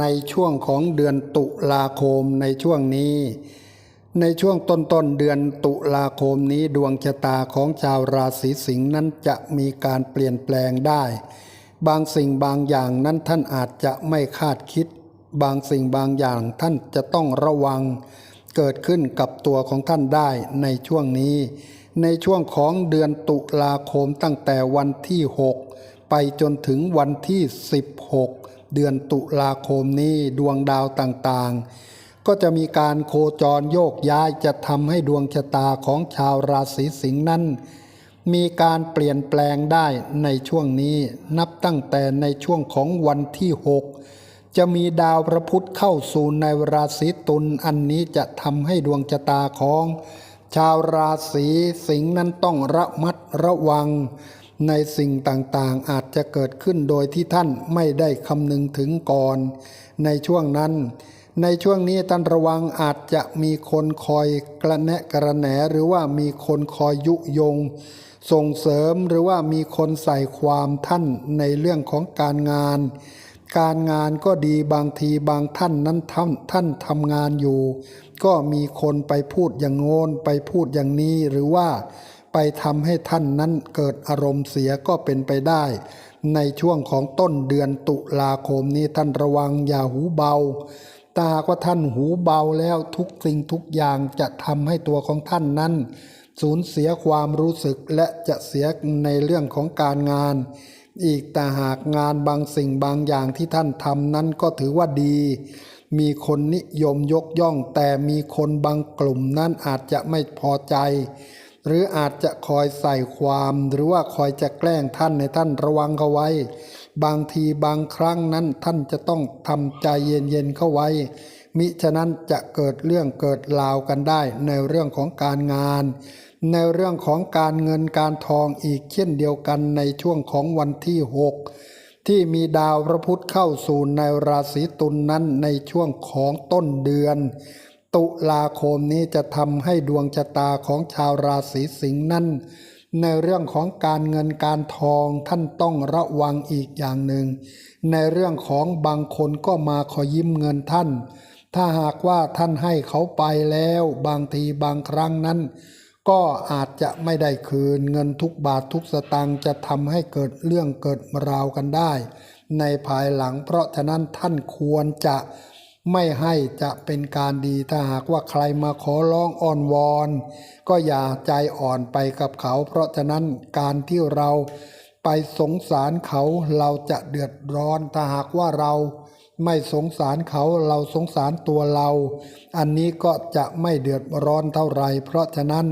ในช่วงของเดือนตุลาคมในช่วงนี้ ในช่วงต้นต้นเดือนตุลาคมนี้ดวงชะตาของชาวราศีสิงห์นั้นจะมีการเปลี่ยนแปลงได้ บางสิ่งบางอย่างนั้นท่านอาจจะไม่คาดคิด บางสิ่งบางอย่างท่านจะต้องระวัง เกิดขึ้นกับตัวของท่านได้ในช่วงนี้ ในช่วงของเดือนตุลาคมตั้งแต่วันที่ 6 ไปจนถึงวันที่ 16 เดือนตุลาคมนี้ดวงดาวต่างๆ ก็จะมีการโคจรโยกย้ายจะทำให้ดวงชะตาของชาวราศีสิงห์นั้น มีการเปลี่ยนแปลงได้ในช่วงนี้นับตั้งแต่ในช่วงของวันที่ 6 จะมีดาวพระพุธเข้าสู่ในราศีตุลอันนี้จะทำให้ดวงชะตาของ ชาวราศีสิงห์นั้นต้องระมัดระวัง ในสิ่งต่างๆอาจจะเกิดขึ้นโดยที่ท่านไม่ได้คำนึงถึงก่อน ในช่วงนั้น ในช่วงนี้ท่านระวังอาจจะมีคนคอยกระแนะกระแหนหรือว่ามีคนคอยยุยง ส่งเสริมหรือว่ามีคนใส่ความท่านในเรื่องของการงาน การงานก็ดีบางทีบางท่านนั้นท่านท่านทำงานอยู่ ก็มีคนไปพูดอย่างโน้นไปพูดอย่างนี้หรือว่า ไปทำให้ท่านนั้นเกิดอารมณ์เสียก็เป็นไปได้ ในช่วงของต้นเดือนตุลาคมนี้ท่านระวังอย่าหูเบาตาว่าท่านหูเบาแล้วทุกสิ่งทุกอย่างจะทำให้ตัวของท่านนั้น สูญเสียความรู้สึกและจะเสียในเรื่องของการงาน อีกแต่หากงานบางสิ่งบางอย่างที่ท่านทำนั้นก็ถือว่าดี มีคนนิยมยกย่องแต่มีคนบางกลุ่มนั้นอาจจะไม่พอใจ หรืออาจจะคอยใส่ความหรือว่าคอยจะแกล้งท่านในท่านระวังเขาไว้ บางทีบางครั้งนั้นท่านจะต้องทำใจเย็นๆเข้าไว้ มิฉะนั้นจะเกิดเรื่องเกิดราวกันได้ในเรื่องของการงาน ในเรื่องของการเงินการทองอีกเช่นเดียวกันในช่วงของวันที่ 6 ที่มีดาวพระพุธเข้าสู่ในราศีตุลนนั้นในช่วงของต้นเดือน ตุลาคมนี้จะทำให้ดวงชะตาของชาวราศีสิงห์นั้น ในเรื่องของการเงินการทองท่านต้องระวังอีกอย่างหนึ่ง ในเรื่องของบางคนก็มาขอยิ้มเงินท่าน ถ้าหากว่าท่านให้เขาไปแล้วบางทีบางครั้งนั้น ก็อาจจะไม่ได้คืนเงินทุกบาททุกสตางค์จะทำให้เกิดเรื่องเกิดราวกันได้ ในภายหลังเพราะฉะนั้นท่านควรจะ ไม่ให้จะเป็นการดีถ้าหากว่าใครมาขอร้องอ้อนวอน ก็อย่าใจอ่อนไปกับเขา เพราะฉะนั้นการที่เราไปสงสารเขาเราจะเดือดร้อนถ้าหากว่าเราไม่สงสารเขาเราสงสารตัวเรา อันนี้ก็จะไม่เดือดร้อนเท่าไรเพราะฉะนั้น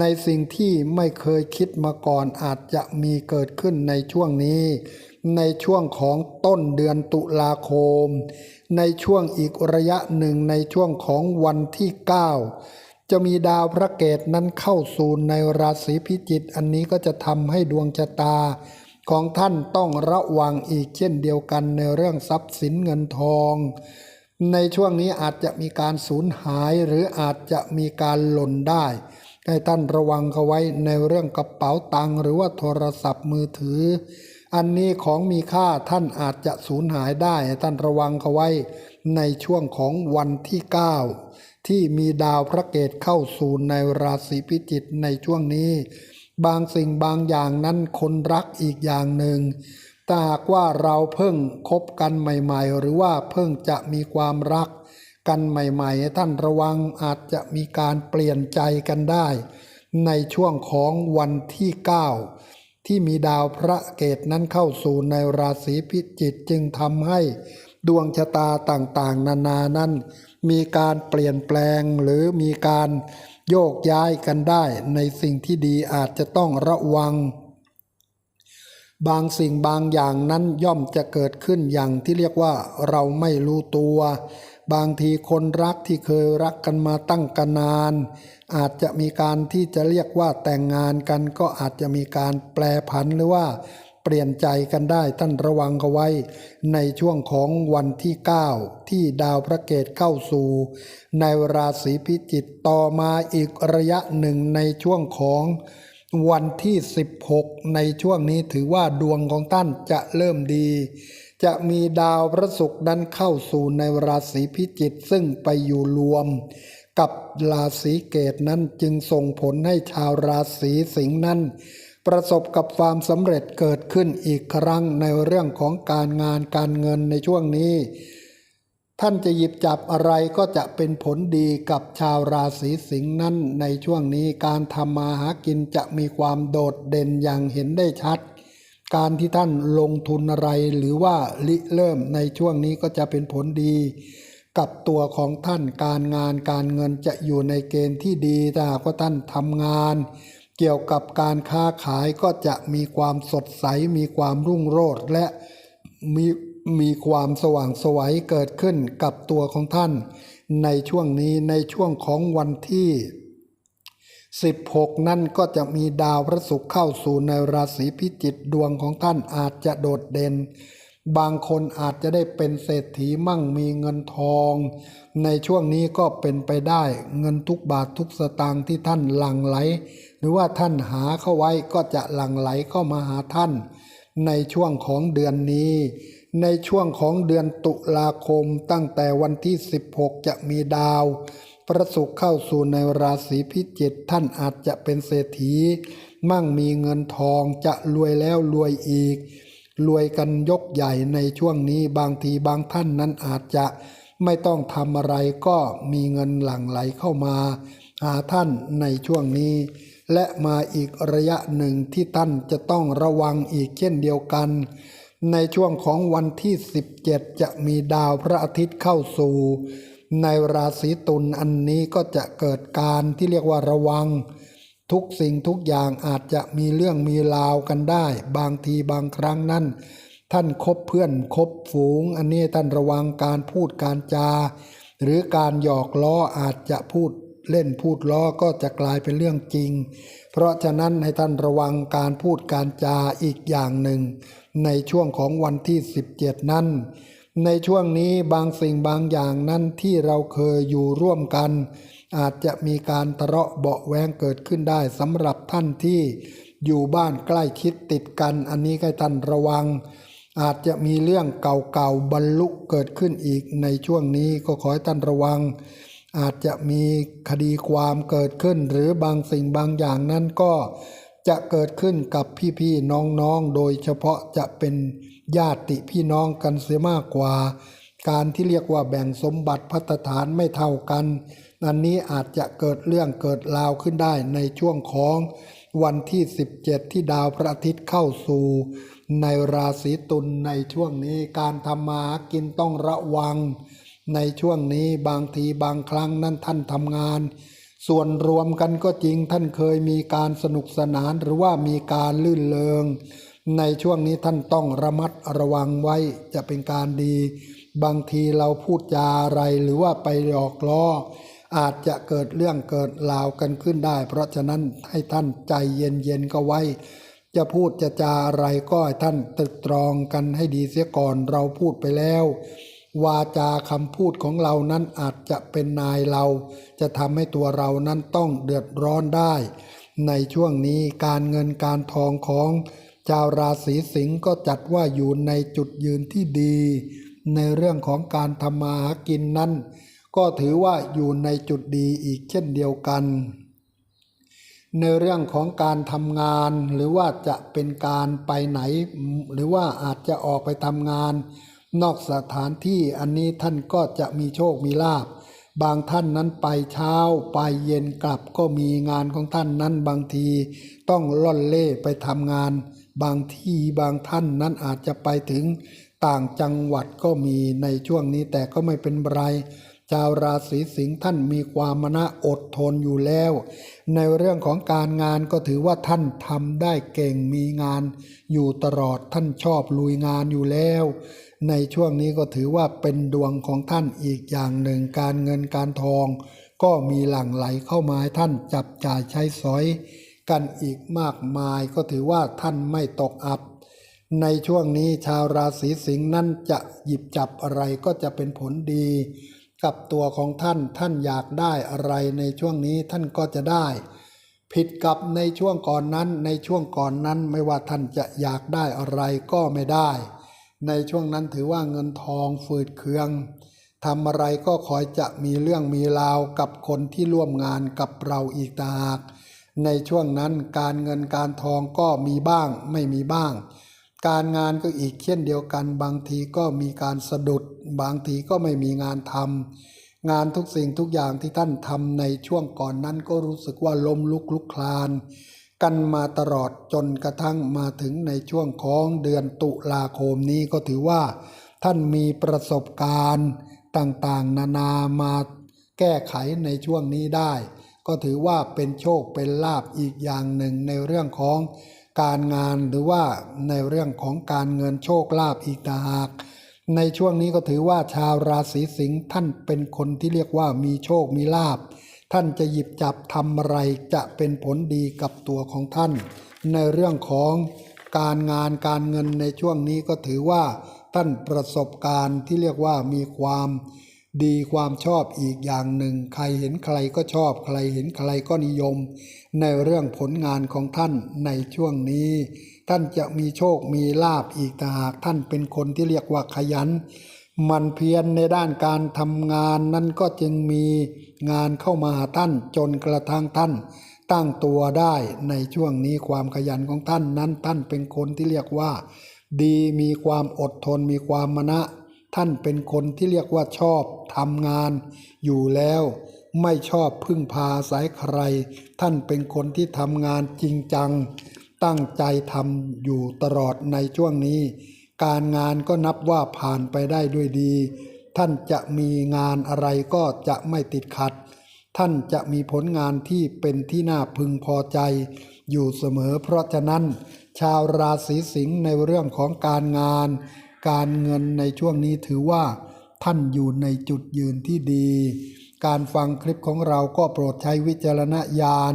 ในสิ่งที่ไม่เคยคิดมาก่อนอาจจะมีเกิดขึ้นในช่วงนี้ ในช่วงของต้นเดือนตุลาคม ในช่วงอีกระยะหนึ่งในช่วงของวันที่ 9 จะมีดาวพระเกตนั้นเข้าสู่ในราศีพิจิกอันนี้ก็จะทำให้ดวงชะตาของท่านต้องระวังอีกเช่นเดียวกันในเรื่องทรัพย์สินเงินทอง ในช่วงนี้อาจจะมีการสูญหายหรืออาจจะมีการหล่นได้ให้ท่านระวังเขาไว้ในเรื่องกระเป๋าตังค์หรือว่าโทรศัพท์มือถือ อันนี้ของมีค่าท่านอาจจะสูญหายได้ ท่านระวังเขาไว้ในช่วงของวันที่ 9 ที่มีดาวพระเกตเข้าสู่ในราศีพิจิกในช่วงนี้ บางสิ่งบางอย่างนั้นคนรักอีกอย่างหนึ่งถ้าหากว่าเราเพิ่งคบกันใหม่ๆ หรือว่าเพิ่งจะมีความรักกันใหม่ ๆ ท่านระวังอาจจะมีการเปลี่ยนใจกันได้ ในช่วงของวันที่ 9 ที่มีดาวพระเกตนั้นเข้าสู่ในราศีพิจิกจึงทำให้ดวงชะตาต่างๆ นานานั้น มีการเปลี่ยนแปลงหรือมีการโยกย้ายกันได้ในสิ่งที่ดีอาจจะต้องระวัง บางสิ่งบางอย่างนั้นย่อมจะเกิดขึ้นอย่างที่เรียกว่าเราไม่รู้ตัว บางทีคนรักที่เคยรักกันมาตั้งกันนาน อาจจะมีการที่จะเรียกว่าแต่งงานกัน ก็อาจจะมีการแปลผันหรือว่าเปลี่ยนใจกันได้ท่านระวังเขาไว้ ในช่วงของวันที่ 9 ที่ดาวพระเกตเข้าสู่ ในราศีพิจิกต่อมาอีกระยะหนึ่งในช่วงของวันที่ 16 ในช่วงนี้ถือว่าดวงของท่านจะเริ่มดี จะมีดาวพระศุกร์นั้นเข้าสู่ในราศีพิจิกซึ่งไปอยู่รวม กับราศีเกตนั้นจึงส่งผลให้ชาวราศีสิงห์นั้น ประสบกับความสำเร็จเกิดขึ้นอีกครั้งในเรื่องของการงานการเงินในช่วงนี้ ท่านจะหยิบจับอะไรก็จะเป็นผลดีกับชาวราศีสิงห์นั้น ในช่วงนี้การทำมาหากินจะมีความโดดเด่นอย่างเห็นได้ชัด การที่ท่านลงทุนอะไรหรือว่าริเริ่มในช่วงนี้ก็จะเป็นผลดี กับตัวของท่านการงานการเงินจะอยู่ในเกณฑ์ที่ดีถ้าหากว่าท่านทำงาน เกี่ยวกับการค้าขายก็จะมีความสดใส มีความรุ่งโรจน์และมีมีความสว่างไสวัยเกิดขึ้นกับตัวของท่าน ในช่วงนี้ในช่วงของวันที่ 16 นั่นก็จะมีดาวพระศุกร์เข้าสู่ในราศีพิจิกดวงของท่านอาจจะโดดเด่น บางคนอาจจะได้เป็นเศรษฐีมั่งมีเงินทอง ในช่วงนี้ก็เป็นไปได้เงินทุกบาททุกสตางค์ที่ท่านหลั่งไหล หรือว่าท่านหาเข้าไว้ก็จะหลั่งไหลเข้ามาหาท่าน ในช่วงของเดือนนี้ในช่วงของเดือนตุลาคมตั้งแต่วันที่ 16 จะมีดาว พระศุกร์เข้าสู่ในราศีพิจิกท่านอาจจะเป็นเศรษฐี มั่งมีเงินทองจะรวยแล้วรวยอีก รวยกันยกใหญ่ในช่วงนี้บางทีบางท่านนั้นอาจจะไม่ต้องทำอะไรก็มีเงินหลั่งไหลเข้ามา หาท่านในช่วงนี้ และมาอีกระยะหนึ่งที่ท่านจะต้องระวังอีกเช่นเดียวกัน ในช่วงของวันที่ 17 จะมีดาวพระอาทิตย์เข้าสู่ ในราศีตุลอันนี้ก็จะเกิดการที่เรียกว่าระวัง ทุกสิ่งทุกอย่างอาจจะมีเรื่องมีราวกันได้ บางทีบางครั้งนั้นท่านคบเพื่อนคบฝูง อันนี้ท่านระวังการพูดการจา หรือการหยอกล้ออาจจะพูดเล่นพูดล้อก็จะกลายเป็นเรื่องจริง เพราะฉะนั้นให้ท่านระวังการพูดการจาอีกอย่างหนึ่ง ในช่วงของวันที่ 17 นั้น ในช่วงนี้บางสิ่งบางอย่างนั้นที่เราเคยอยู่ร่วมกัน อาจจะมีการทะเลาะเบาแวงเกิดขึ้นได้สำหรับท่านที่อยู่บ้านใกล้ชิดติดกันอันนี้ให้ท่านระวัง อาจจะมีเรื่องเก่าๆบรรลุเกิดขึ้นอีกในช่วงนี้ก็ขอให้ท่านระวัง อาจจะมีคดีความเกิดขึ้น หรือบางสิ่งบางอย่างนั้นก็จะเกิดขึ้นกับพี่ๆน้องๆ โดยเฉพาะจะเป็น ญาติพี่น้องกันเสียมากกว่า การที่เรียกว่าแบ่งสมบัติพัฒฐานไม่เท่ากัน อันนี้อาจจะเกิดเรื่องเกิดราวขึ้นได้ในช่วงของวันที่ 17 ที่ดาวพระอาทิตย์เข้าสู่ ในราศีตุลในช่วงนี้การทำมาหากินต้องระวัง ในช่วงนี้บางทีบางครั้งนั้นท่านทำงาน ส่วนรวมกันก็จริงท่านเคยมีการสนุกสนานหรือว่ามีการลื่นเลง ในช่วงนี้ท่านต้องระมัดระวังไว้จะเป็นการดี บางทีเราพูดจาอะไรหรือว่าไปหลอกล้ออาจจะเกิดเรื่องเกิดราวกันขึ้นได้ เพราะฉะนั้นให้ท่านใจเย็นๆก็ไว้ จะพูดจะจาอะไรก็ให้ท่านตรึกตรองกันให้ดีเสียก่อนเราพูดไปแล้ว วาจาคำพูดของเรานั้นอาจจะเป็นนายเรา จะทำให้ตัวเรานั้นต้องเดือดร้อนได้ ในช่วงนี้การเงินการทองของ ชาวราศีสิงห์ก็จัดว่าอยู่ในจุดยืนที่ดี ในเรื่องของการทำมาหากินนั้น ก็ถือว่าอยู่ในจุดดีอีกเช่นเดียวกัน ในเรื่องของการทำงานหรือว่าจะเป็นการไปไหน หรือว่าอาจจะออกไปทำงาน นอกสถานที่อันนี้ท่านก็จะมีโชคมีลาบบางท่านนั้นไปเช้าไปเย็นกลับก็มีงานของท่านนั้นบางที ต้องล่อนเล่ไปทำงาน บางที่บางท่านนั้นอาจจะไปถึงต่างจังหวัดก็มีในช่วงนี้แต่ก็ไม่เป็นไรชาวราศีสิงห์ท่านมีความมณะอดทนอยู่แล้ว ในเรื่องของการงานก็ถือว่าท่านทำได้เก่งมีงาน อยู่ตลอดท่านชอบลุยงานอยู่แล้ว ในช่วงนี้ก็ถือว่าเป็นดวงของท่านอีกอย่างหนึ่งการเงินการทอง ก็มีหลั่งไหลเข้ามาให้ท่านจับจ่ายใช้สอย กันอีกมากมายก็ถือว่าท่านไม่ตกอับ ในช่วงนี้ชาวราศีสิงห์นั้นจะหยิบจับอะไรก็จะเป็นผลดี กับตัวของท่านท่านอยากได้อะไรในช่วงนี้ท่านก็จะได้ ผิดกับในช่วงก่อนนั้นในช่วงก่อนนั้นไม่ว่าท่านจะอยากได้อะไรก็ไม่ได้ ในช่วงนั้นถือว่าเงินทองฝืดเคืองทำอะไรก็คอยจะมีเรื่องมีราวกับคนที่ร่วมงานกับเราอีกต่างหาก ในช่วงนั้นการเงินการทองก็มีบ้างไม่มีบ้าง การงานก็อีกเช่นเดียวกัน บางทีก็มีการสะดุด บางทีก็ไม่มีงานทำงานทุกสิ่งทุกอย่างที่ท่านทำในช่วงก่อนนั้นก็รู้สึกว่าล้มลุกลุกคลาน กันมาตลอดจนกระทั่งมาถึงในช่วงของเดือนตุลาคมนี้ก็ถือว่า ท่านมีประสบการณ์ต่างๆ นานามาแก้ไขในช่วงนี้ได้ ก็ถือว่าเป็นโชคเป็นลาบอีกอย่างหนึ่งในเรื่องของการงานหรือว่าในเรื่องของการเงินโชคลาภอีกต่างหาก ในช่วงนี้ก็ถือว่าชาวราศีสิงห์ท่านเป็นคนที่เรียกว่ามีโชคมีลาภท่านจะหยิบจับทำอะไรจะเป็นผลดีกับตัวของท่าน ในเรื่องของการงานการเงินในช่วงนี้ก็ถือว่าท่านประสบการณ์ที่เรียกว่ามีความ ดีความชอบอีกอย่างหนึ่ง ใครเห็นใครก็ชอบ ใครเห็นใครก็นิยม ในเรื่องผลงานของท่านในช่วงนี้ ท่านจะมีโชคมีลาบอีกต่หากท่านเป็นคนที่เรียกว่าขยัน มันเพียรในด้านการทำงานนั้นก็จึงมีงานเข้ามาหาท่านจนกระทั่งท่าน ตั้งตัวได้ในช่วงนี้ความขยันของท่านนั้นท่านเป็นคนที่เรียกว่า ดีมีความอดทนมีความมณะ ท่านเป็นคนที่เรียกว่าชอบทำงาน อยู่แล้วไม่ชอบพึ่งพาอายใคร ท่านเป็นคนที่ทำงานจริงจัง ตั้งใจทำอยู่ตลอดในช่วงนี้ การงานก็นับว่าผ่านไปได้ด้วยดี ท่านจะมีงานอะไรก็จะไม่ติดขัด ท่านจะมีผลงานที่เป็นที่น่าพึงพอใจ อยู่เสมอเพราะฉะนั้น ชาวราศีสิงห์ในเรื่องของการงาน การเงินในช่วงนี้ถือว่าท่านอยู่ในจุดยืนที่ดี การฟังคลิปของเราก็โปรดใช้วิจารณญาณ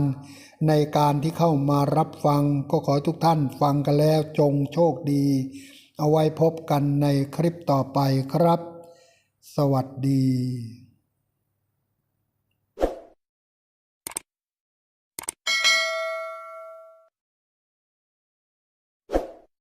ในการที่เข้ามารับฟังก็ขอทุกท่านฟังกันแล้วจงโชคดี เอาไว้พบกันในคลิปต่อไปครับ สวัสดี